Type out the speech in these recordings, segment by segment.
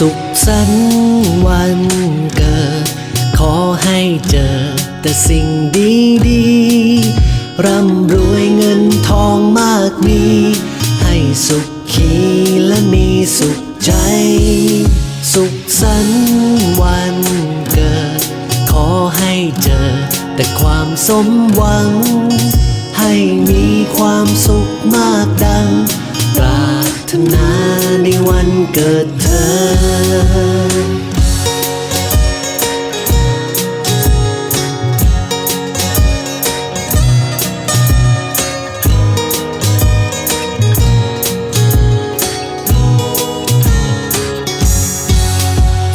สันต์วันเกิด ขอให้เจอแต่สิ่งดีๆ ร่ำรวยเงินทองมากมี ให้สุขขีและมีสุขใจ สุขสันต์วันเกิด ขอให้เจอแต่ความสมหวัง เกิดเธอ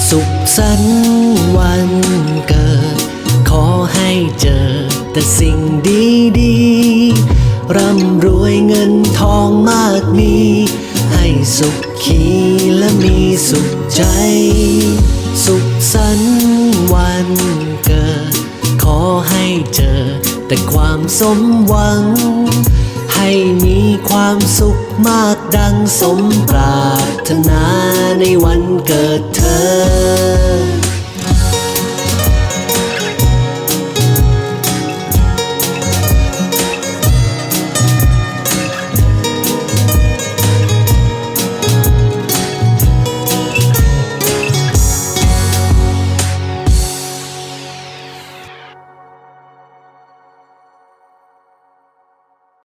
สุขสันต์วันเกิด ขอให้เจอแต่สิ่งดีๆร่ำรวยเงินทองมากมี ให้สุข สุขใจ สุขสันต์วันเกิด ขอให้เจอแต่ความสมหวัง ให้มีความสุขมากดังสมปรารถนาในวันเกิดเธอ